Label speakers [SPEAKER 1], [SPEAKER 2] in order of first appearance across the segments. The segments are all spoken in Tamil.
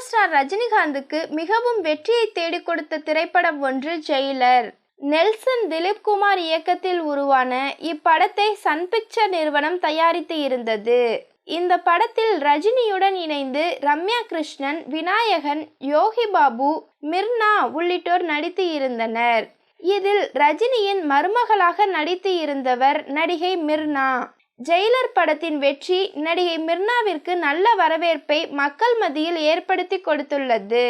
[SPEAKER 1] ஸ்டார் ரஜினிகாந்துக்கு மிகவும் வெற்றியை தேடிக் கொடுத்த திரைப்படம் ஒன்று ஜெயிலர் நெல்சன் திலீப் குமார் இயக்கத்தில் உருவான இப்படத்தை சன் பிக்சர் நிறுவனம் தயாரித்து இருந்தது. இந்த படத்தில் ரஜினியுடன் இணைந்து ரம்யா கிருஷ்ணன் விநாயகன் யோகி பாபு மிர்னா உள்ளிட்டோர் நடித்து இருந்தனர். இதில் ரஜினியின் மருமகளாக நடித்து இருந்தவர் நடிகை மிர்னா. ஜெயிலர் படத்தின் வெற்றி நடிகை மிர்னாவிற்கு நல்ல வரவேற்பை மக்கள் மத்தியில் ஏற்படுத்தி கொடுத்துள்ளது.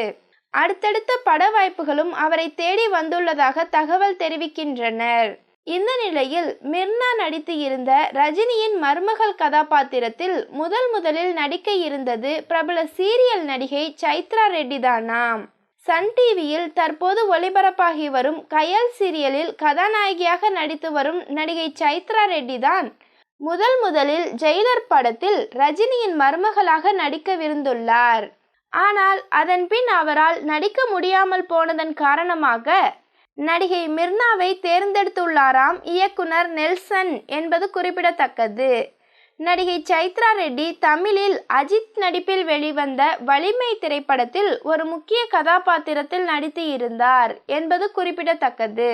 [SPEAKER 1] அடுத்தடுத்த பட வாய்ப்புகளும் அவரை தேடி வந்துள்ளதாக தகவல் தெரிவிக்கின்றனர். இந்த நிலையில் மிர்னா நடித்து இருந்த ரஜினியின் மருமகள் கதாபாத்திரத்தில் முதல் முதலில் நடிக்க இருந்தது பிரபல சீரியல் நடிகை சைத்ரா ரெட்டி தானாம் சன் டிவியில் தற்போது ஒளிபரப்பாகி வரும் கயல் சீரியலில் கதாநாயகியாக நடித்து வரும் நடிகை சைத்ரா ரெட்டி தான் முதல் முதலில் ஜெயிலர் படத்தில் ரஜினியின் மருமகளாக நடிக்கவிருந்துள்ளார். ஆனால் அதன் பின் அவரால் நடிக்க முடியாமல் போனதன் காரணமாக நடிகை மிர்னாவை தேர்ந்தெடுத்துள்ளாராம் இயக்குனர் நெல்சன் என்பது குறிப்பிடத்தக்கது. நடிகை சைத்ரா ரெட்டி தமிழில் அஜித் நடிப்பில் வெளிவந்த வலிமை திரைப்படத்தில் ஒரு முக்கிய கதாபாத்திரத்தில் நடித்து இருந்தார் என்பது குறிப்பிடத்தக்கது.